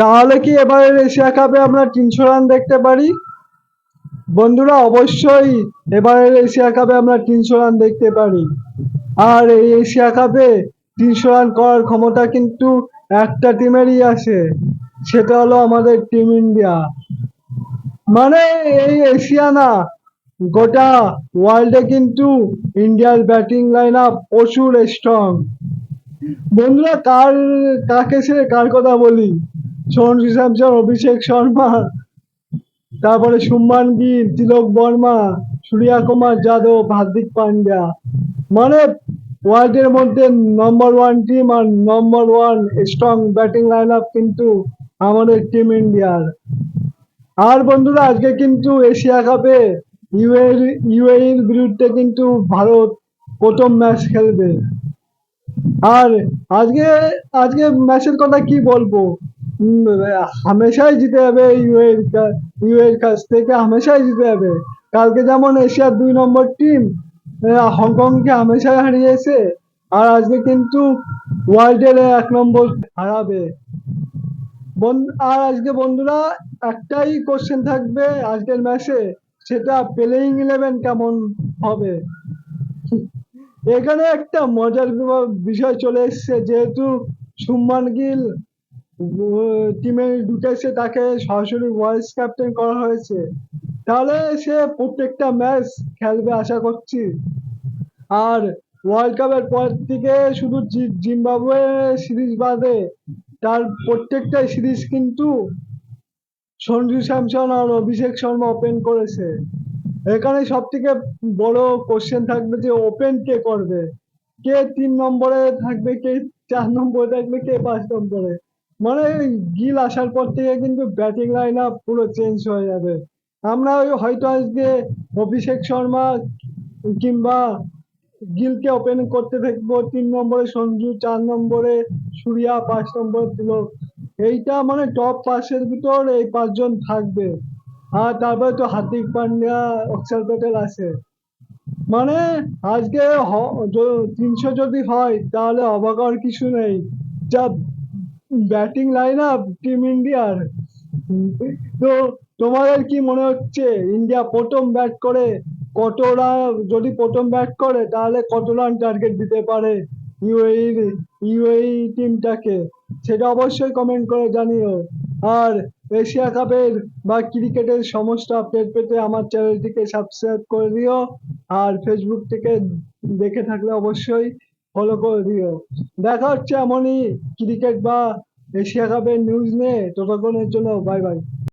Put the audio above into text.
তাহলে কি এবারের এশিয়া কাপে আমরা তিনশো রান দেখতে পারি? বন্ধুরা, অবশ্যই এবারের এশিয়া কাপে আমরা তিনশো রান দেখতে পারি। আর এই এশিয়া কাপে তিনশো রান করার ক্ষমতা কিন্তু একটা টিমেরই আছে, সেটা হলো আমাদের টিম ইন্ডিয়া। মানে এই এশিয়া না, গোটা ওয়ার্ল্ডে কিন্তু ইন্ডিয়ার ব্যাটিং লাইন আপ প্রচুর স্ট্রং বন্ধুরা, কার, কাকে সে, কার কথা বলি? সঞ্জু স্যামসন অভিষেক শর্মা, তারপরে শুভমান গিল, তিলক বর্মা, সূর্যা কুমার যাদব, হার্দিক পান্ডিয়া মানে ওয়ার্ল্ডের মধ্যে নম্বর ওয়ান টিম আর number one strong batting line up কিন্তু আমাদের টিম ইন্ডিয়ার আর বন্ধুরা, আজকে কিন্তু এশিয়া কাপে ইউএ ইউএইর বিরুদ্ধে কিন্তু ভারত প্রথম ম্যাচ খেলবে। আর আজকে আজকে ম্যাচের কথা কি বলব? হামেশাই জিতে যাবে ইউএর ইউএর কাছ থেকে হামেশাই জিতে যাবে। কালকে যেমন এশিয়ার দুই নম্বর টিম হংকংকে হামেশাই হারিয়েছে, আর আজকে কিন্তু ওয়ার্ল্ডের এক নম্বর হারাবে। আর আজকে বন্ধুরা, একটাই কোশ্চেন থাকবে আজকের ম্যাচে সেটা প্লেইং ইলেভেন কেমন হবে? এখানে একটা মজার বিষয় চলে এসছে, যেহেতু শুভমান গিল টিমে ঢুকেছে তাকে সরাসরি ভাইস ক্যাপ্টেন করা হয়েছে। তাহলে সে প্রত্যেকটা ম্যাচ খেলবে আশা করছি। আর ওয়ার্ল্ড কাপের পর থেকে শুধু জিম্বাবুয়ে সিরিজ বাদে তার প্রত্যেকটা সিরিজ কিন্তু সঞ্জু স্যামসন আর অভিষেক শর্মা ওপেন করেছে। এখানে সব থেকে বড় কোশ্চেন থাকবে যে ওপেন কে করবে? কে তিন নম্বরে থাকবে, কে চার নম্বরে থাকবে, কে পাঁচ নম্বরে? মানে গিল আসার পর থেকে কিন্তু ব্যাটিং লাইন আপ পুরো চেঞ্জ হয়ে যাবে। আমরা ওই হয়তো আজকে অভিষেক শর্মা কিংবা গিলকে ওপেন করতে থাকব তিন নম্বরে সঞ্জু, চার নম্বরে সূর্যা, পাঁচ নম্বরে তিলক। এইটা মানে টপ পাঁচের ভিতর এই পাঁচজন থাকবে। আর তারপরে তো হার্দিক পান্ডিয়া, অক্ষর প্যাটেল আছে। মানে আজকে তিনশো যদি হয়, তাহলে অবাক কিছু নেই। যা ব্যাটিং লাইন আপ টিম ইন্ডিয়ার তো তোমাদের কি মনে হচ্ছে ইন্ডিয়া প্রথম ব্যাট করে কত রান যদি প্রথম ব্যাট করে, তাহলে কত রান টার্গেট দিতে পারে ইউএই ইউএই টিমটাকে সেটা অবশ্যই কমেন্ট করে জানিও। আর এশিয়া কাপের বা ক্রিকেটের সমস্ত আপডেট পেতে আমার চ্যানেলটিকে সাবস্ক্রাইব করে দিও। আর ফেসবুক থেকে দেখে থাকলে অবশ্যই ফলো করে দিও। দেখা হচ্ছে এমনই ক্রিকেট বা এশিয়া কাপের নিউজ নিয়ে। ততক্ষণের জন্য বাই বাই